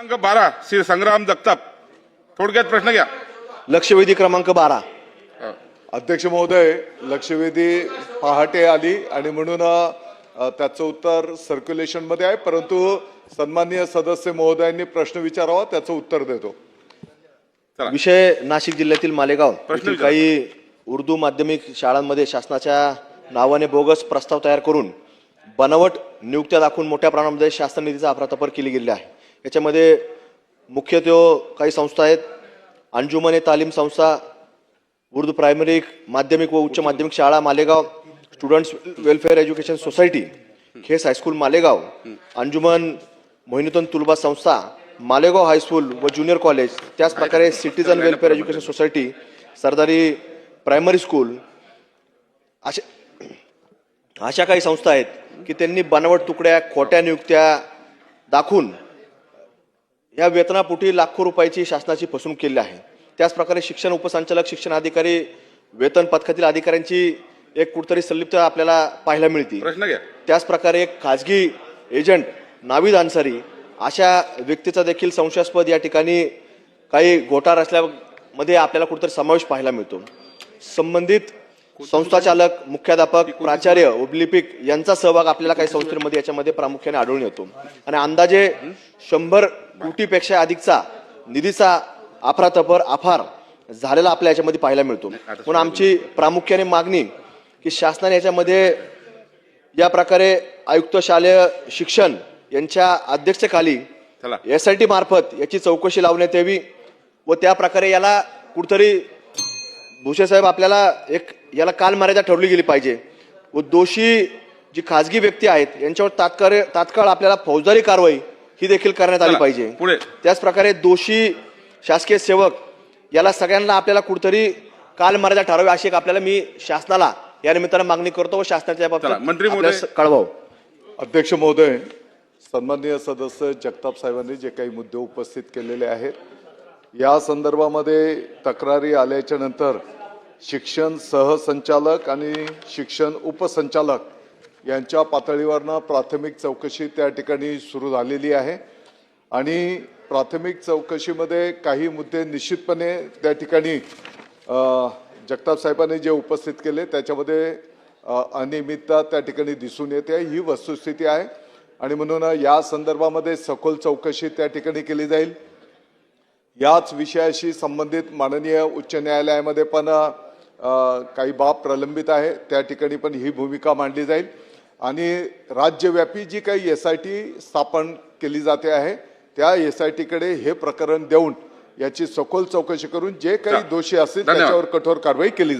क्रमांक बारा श्री संग्राम जगताप. थोडक्यात प्रश्न घ्या. लक्षवेधी क्रमांक बारा. अध्यक्ष महोदय लक्षवेधी पहाटे आली आणि म्हणून अ, त्याचं उत्तर सर्क्युलेशनमध्ये आहे परंतु सन्माननीय सदस्य महोदयांनी प्रश्न विचारावा त्याचं उत्तर देतो. विषय नाशिक जिल्ह्यातील मालेगाव. प्रश्न येथील विचारा. काही उर्दू माध्यमिक शाळांमध्ये शासनाच्या नावाने बोगस प्रस्ताव तयार करून बनावट नियुक्त्या दाखवून मोठ्या प्रमाणामध्ये शासन निधीचा अफरातफर केली गेली आहे. याच्यामध्ये मुख्यत्वे काही संस्था आहेत. अंजुमने तालीम संस्था उर्दू प्रायमरी माध्यमिक व उच्च माध्यमिक शाळा Malegaon students welfare education society खेस हायस्कूल मालेगाव अंजुमन मोहिनीतन तुलबा संस्था मालेगाव हायस्कूल व ज्युनियर कॉलेज त्याच प्रकारे citizen welfare education society Sardari primary school अशा अशा काही संस्था आहेत की त्यांनी बनावट तुकड्या खोट्या नियुक्त्या दाखवून या वेतनापोटी लाखो रुपयाची शासनाची फसवणूक केली आहे. त्याच प्रकारे शिक्षण उपसंचालक शिक्षण अधिकारी वेतन पथकातील अधिकाऱ्यांची एक कुठतरी संलिप्त आपल्याला पाहायला मिळते. प्रश्न घ्या. त्याच प्रकारे एक खाजगी एजंट नावीद अन्सारी अशा व्यक्तीचा देखील संशयास्पद या ठिकाणी काही घोटाळा असल्यामध्ये आपल्याला कुठेतरी समावेश पाहायला मिळतो. संबंधित संस्थाचालक मुख्याध्यापक प्राचार्य उबलिपिक यांचा सहभाग आपल्याला काही संस्थेमध्ये याच्यामध्ये प्रामुख्याने आढळून येतो. आणि अंदाजे शंभर कोटीपेक्षा अधिकचा निधीचा अफरातफर आफार झालेला आपल्या याच्यामध्ये पाहायला मिळतो म्हणून आमची प्रामुख्याने मागणी की शासनाने याच्यामध्ये या प्रकारे आयुक्त शालेय शिक्षण यांच्या अध्यक्षतेखाली चला. एस आय टी मार्फत याची चौकशी लावण्यात यावी व त्या प्रकारे याला कुठतरी भुसे साहेब आपल्याला एक याला काल मर्यादा ठरवली गेली पाहिजे व दोषी जी खाजगी व्यक्ती आहेत यांच्यावर तात्काळ तात्काळ आपल्याला फौजदारी कारवाई ही देखील करण्यात आली चला, पाहिजे पुढे. त्याच प्रकारे दोषी शासकीय सेवक याला सगळ्यांना आपल्याला कुठतरी काल मर्यादा ठरवावी अशी एक आपल्याला मी शासनाला या निमित्तानं मागणी करतो व शासनाच्या चला, मंत्री महोदय. आपल्याला कळवावं अध्यक्ष महोदय सन्माननीय सदस्य जगताप साहेबांनी जे काही मुद्दे उपस्थित केलेले आहेत या संदर्भामध्ये तक्रारी आल्याच्यानंतर शिक्षण सहसंचालक आणि शिक्षण उपसंचालक यांच्या पातळीवरनं प्राथमिक चौकशी त्या ठिकाणी सुरू झालेली आहे. आणि प्राथमिक चौकशीमध्ये काही मुद्दे निश्चितपणे त्या ठिकाणी जगताप साहेबांनी जे उपस्थित केले त्याच्यामध्ये अनियमितता त्या ठिकाणी दिसून येते. ही वस्तुस्थिती आहे. आणि म्हणून या संदर्भामध्ये सखोल चौकशी त्या ठिकाणी केली जाईल. याच विषयाशी संबंधित माननीय उच्च न्यायालयामध्ये पण काही बाब प्रलंबित आहे. त्या ठिकाणी पण ही भूमिका मांडली जाईल. आणि राज्यव्यापी जी काही एस आय टी स्थापन केली जाते आहे त्या एस आय टीकडे हे प्रकरण देऊन याची सखोल चौकशी करून जे काही. दोषी असतील. त्याच्यावर कठोर कारवाई केली जाईल